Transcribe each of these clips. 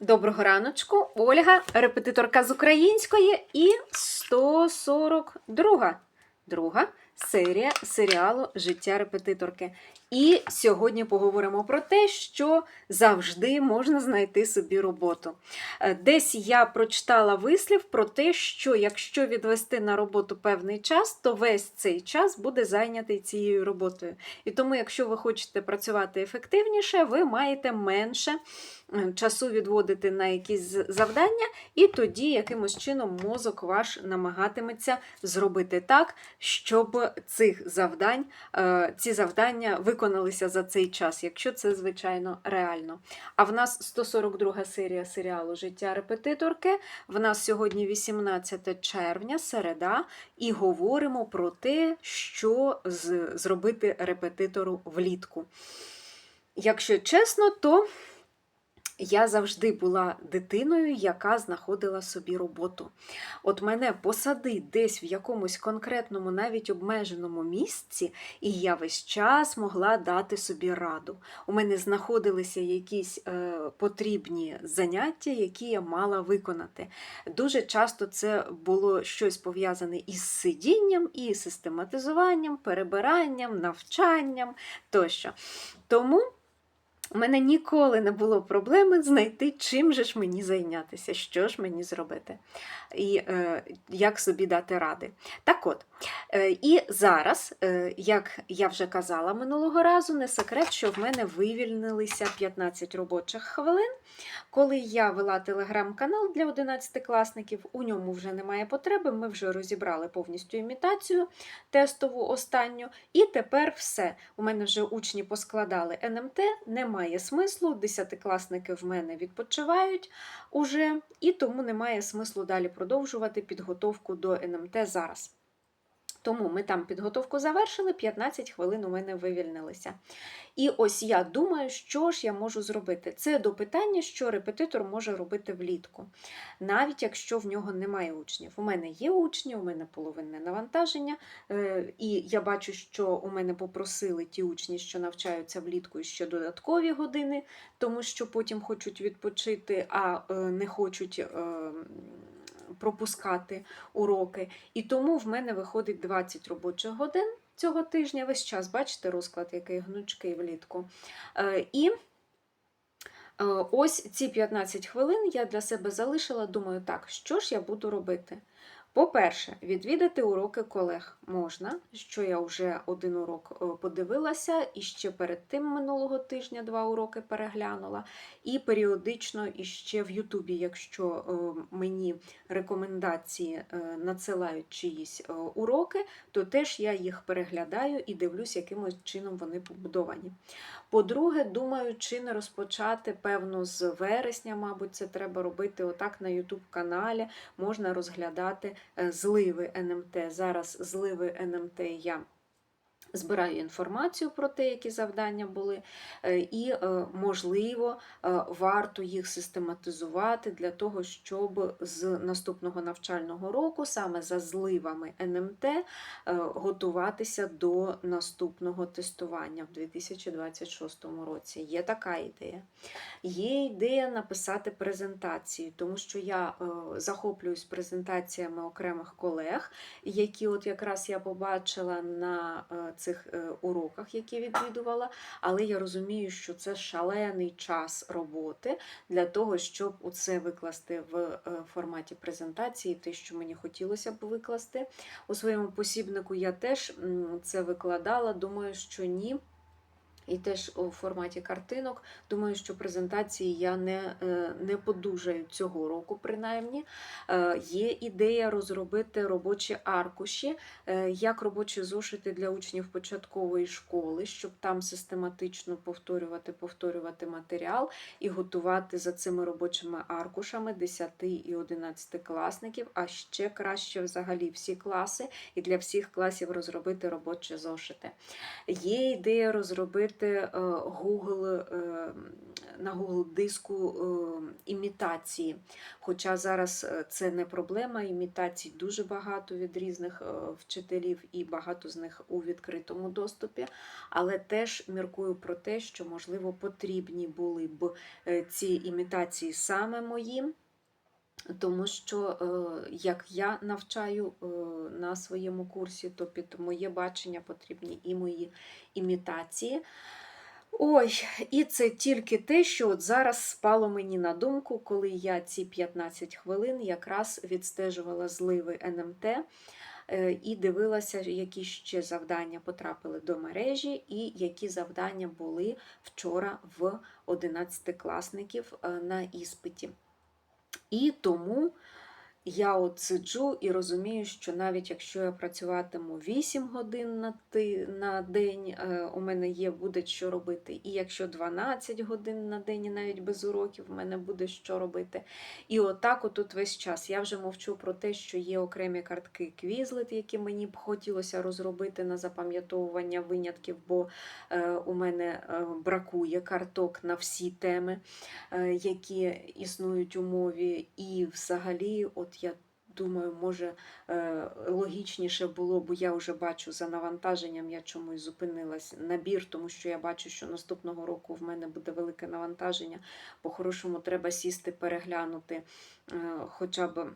Доброго раночку, Ольга, репетиторка з української. І 142 друга серія серіалу Життя репетиторки. І сьогодні поговоримо про те, що завжди можна знайти собі роботу. Е, Десь я прочитала вислів про те, що якщо відвести на роботу певний час, то весь цей час буде зайнятий цією роботою. І тому, якщо ви хочете працювати ефективніше, ви маєте менше е, часу відводити на якісь завдання, і тоді якимось чином мозок ваш намагатиметься зробити так, щоб цих завдань, е, ці завдання виконалися за цей час, якщо це, звичайно, реально. А в нас 142 серія серіалу Життя репетиторки. В нас сьогодні 18 червня, середа, і говоримо про те, що з- зробити репетитору влітку. Якщо чесно, то я завжди була дитиною, яка знаходила собі роботу. От мене посади десь в якомусь конкретному, навіть обмеженому місці, і я весь час могла дати собі раду. У мене знаходилися якісь е, потрібні заняття, які я мала виконати. Дуже часто це було щось пов'язане із сидінням, і систематизуванням, перебиранням, навчанням тощо. Тому. У мене ніколи не було проблеми знайти, чим же ж мені зайнятися, що ж мені зробити, і е, як собі дати ради. Так от, е, і зараз, е, як я вже казала минулого разу, не секрет, що в мене вивільнилися 15 робочих хвилин. Коли я вела телеграм-канал для 11-класників, у ньому вже немає потреби, ми вже розібрали повністю імітацію тестову останню, і тепер все. У мене вже учні поскладали НМТ, немає смислу. Десятикласники в мене відпочивають уже, і тому немає смислу далі продовжувати підготовку до НМТ зараз. Тому ми там підготовку завершили, 15 хвилин у мене вивільнилися. І ось я думаю, що ж я можу зробити. Це до питання, що репетитор може робити влітку, навіть якщо в нього немає учнів. У мене є учні, у мене половинне навантаження, е, і я бачу, що у мене попросили ті учні, що навчаються влітку, ще додаткові години, тому що потім хочуть відпочити, а е, не хочуть. Пропускати уроки. І тому в мене виходить 20 робочих годин цього тижня. Весь час, бачите, розклад, який гнучкий влітку. Е, І е, ось ці 15 хвилин я для себе залишила. Думаю, так, що ж я буду робити? По-перше, відвідати уроки колег можна, що я вже один урок е, подивилася, і ще перед тим минулого тижня два уроки переглянула. І періодично іще в Ютубі, якщо е, мені рекомендації е, надсилають чиїсь уроки, то теж я їх переглядаю і дивлюсь, яким чином вони побудовані. По-друге, думаю, чи не розпочати, певно, з вересня, мабуть, це треба робити отак на YouTube каналі. Можна розглядати зливи НМТ. Зараз зливи НМТ я збираю інформацію про те, які завдання були, е, і, е, можливо, е, варто їх систематизувати для того, щоб з наступного навчального року, саме за зливами НМТ, готуватися до наступного тестування в 2026 році. Є така ідея. Є ідея написати презентації, тому що я захоплююсь презентаціями окремих колег, які от якраз я побачила на цих е, уроках, які відвідувала, але я розумію, що це шалений час роботи для того, щоб це викласти в е, форматі презентації, те, що мені хотілося б викласти. У своєму посібнику я теж це викладала, думаю, що ні. І теж у форматі картинок. Думаю, що презентації я не, е, не подужаю цього року, принаймні. Е, Є ідея розробити робочі аркуші, е, як робочі зошити для учнів початкової школи, щоб там систематично повторювати, повторювати матеріал і готувати за цими робочими аркушами 10 і 11 класників, а ще краще взагалі всі класи і для всіх класів розробити робочі зошити. Є ідея розробити пишете е, Google, е, на Google диску е, імітації. Хоча зараз це не проблема, імітацій дуже багато від різних вчителів, і багато з них у відкритому доступі. Але теж міркую про те, що, можливо, потрібні були б ці імітації саме мої. Тому що е, як я навчаю е, на своєму курсі, то під моє бачення потрібні і мої імітації. Ой, і це тільки те, що от зараз спало мені на думку, коли я ці 15 хвилин якраз відстежувала зливи НМТ е, і дивилася, які ще завдання потрапили до мережі, і які завдання були вчора в 11-класників е, на іспиті. І тому я от сиджу і розумію, що навіть якщо я працюватиму 8 годин на, ти, на день, е, у мене є буде що робити. І якщо 12 годин на день, і навіть без уроків, в мене буде що робити. І отак отут весь час. Я вже мовчу про те, що є окремі картки Quizlet, які мені б хотілося розробити на запам'ятовування винятків, бо е, у мене е, бракує карток на всі теми, які існують у мові. І взагалі, от я думаю, може е, логічніше було, бо я вже бачу за навантаженням, я чомусь зупинилась набір, тому що я бачу, що наступного року в мене буде велике навантаження. По-хорошому треба сісти, переглянути е, хоча б.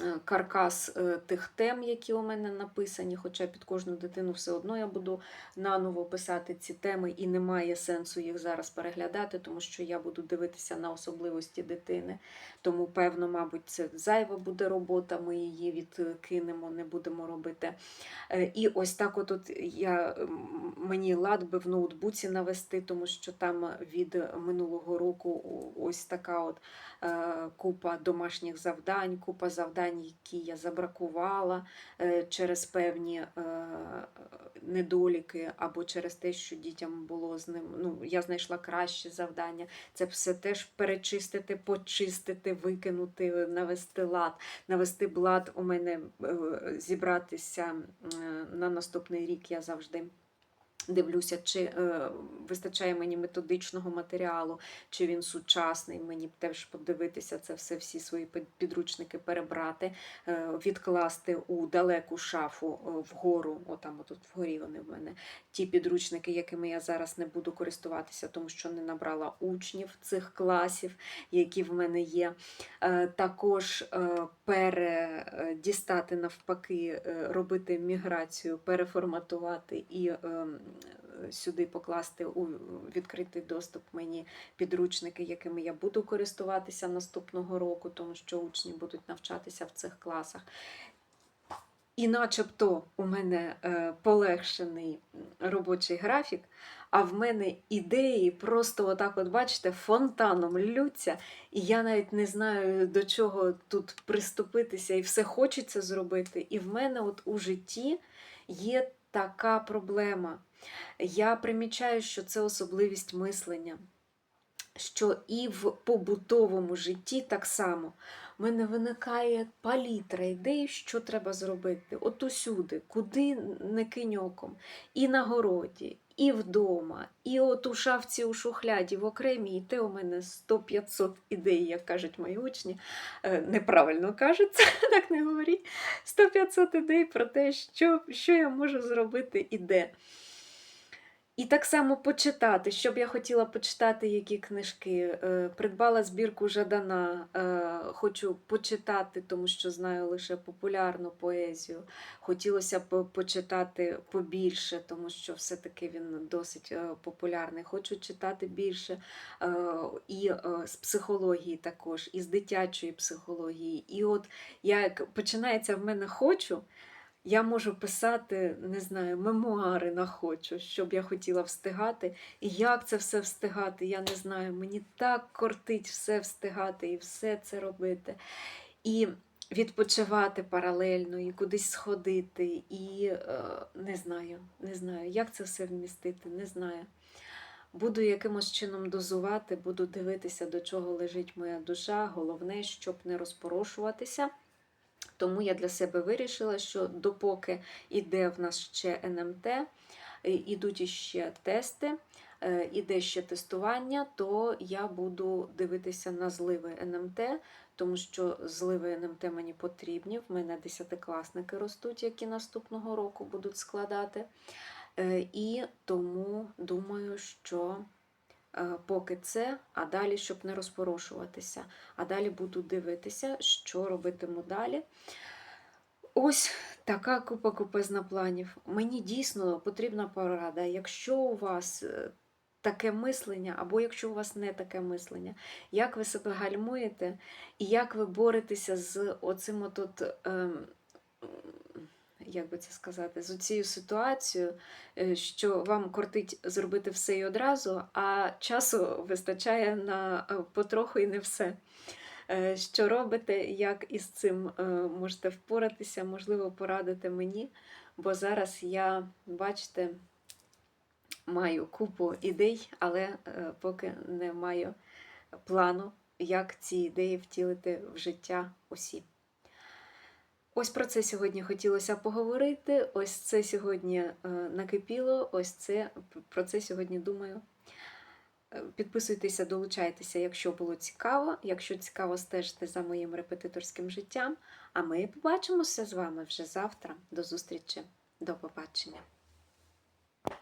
Е, Каркас е, тих тем, які у мене написані, хоча під кожну дитину все одно я буду наново писати ці теми, і немає сенсу їх зараз переглядати, тому що я буду дивитися на особливості дитини. Тому, певно, мабуть, це зайва буде робота, ми її відкинемо, не будемо робити. Е, І ось так, от, я мені лад би в ноутбуці навести, тому що там від минулого року ось така от купа домашніх завдань, купа завдань, які я забракувала е, через певні е, недоліки, або через те, що дітям було з ним. Ну, я знайшла краще завдання. Це все теж перечистити, почистити, викинути, навести лад, навести блад у мене е, зібратися на наступний рік. Я завжди. Дивлюся, чи е, вистачає мені методичного матеріалу, чи він сучасний. Мені теж подивитися це все, всі свої під- підручники перебрати, е, відкласти у далеку шафу е, вгору. Отам, отут вгорі вони в мене. Ті підручники, якими я зараз не буду користуватися, тому що не набрала учнів цих класів, які в мене є. Е, Також е, передістати навпаки, е, робити міграцію, переформатувати і ем, сюди покласти у відкритий доступ мені підручники, якими я буду користуватися наступного року, тому що учні будуть навчатися в цих класах. І начебто у мене е, полегшений робочий графік, а в мене ідеї просто отак, от бачите, фонтаном ллються, і я навіть не знаю, до чого тут приступитися, і все хочеться зробити. І в мене от у житті є така проблема. Я примічаю, що це особливість мислення. Що і в побутовому житті так само в мене виникає палітра ідей, що треба зробити. От усюди, куди не кинь оком. І на городі, і вдома, і от у шафці у шухляді, в окремій, і те у мене 100-500 ідей, як кажуть мої учні. Е, Неправильно кажуть, так не говоріть. 100-500 ідей про те, що, що я можу зробити і де. І так само почитати, що б я хотіла почитати, які книжки. Е, Придбала збірку Жадана, е, хочу почитати, тому що знаю лише популярну поезію. Хотілося б почитати побільше, тому що все-таки він досить е, популярний. Хочу читати більше і з психології також, і з дитячої психології. І от як починається в мене хочу. Я можу писати, не знаю, мемуари на хочу, щоб я хотіла встигати. І як це все встигати, я не знаю. Мені так кортить все встигати і все це робити. І відпочивати паралельно, і кудись сходити. І е, не знаю, не знаю, як це все вмістити, не знаю. Буду якимось чином дозувати, буду дивитися, до чого лежить моя душа. Головне, щоб не розпорошуватися. Тому я для себе вирішила, що допоки іде в нас ще НМТ, ідуть іще тести, е, іде ще тестування, то я буду дивитися на зливи НМТ, тому що зливи НМТ мені потрібні. В мене десятикласники ростуть, які наступного року будуть складати. Е, І тому думаю, що поки це, а далі, щоб не розпорошуватися. А далі буду дивитися, що робитиму далі. Ось така купа купезна планів. Мені дійсно потрібна порада. Якщо у вас е, таке мислення, або якщо у вас не таке мислення, як ви себе гальмуєте і як ви боретеся з оцим от, от ем, як би це сказати, з цією ситуацією, е, що вам кортить зробити все і одразу, а часу вистачає на е, потроху і не все. Е, Що робите, як із цим можете впоратися, можливо, порадити мені, бо зараз я, бачите, маю купу ідей, але поки не маю плану, як ці ідеї втілити в життя усі. Ось про це сьогодні хотілося поговорити. Ось це сьогодні е, накипіло, ось це про це сьогодні думаю. Е, Підписуйтеся, долучайтеся, якщо було цікаво. Якщо цікаво, стежте за моїм репетиторським життям. А ми побачимося з вами вже завтра. До зустрічі, до побачення.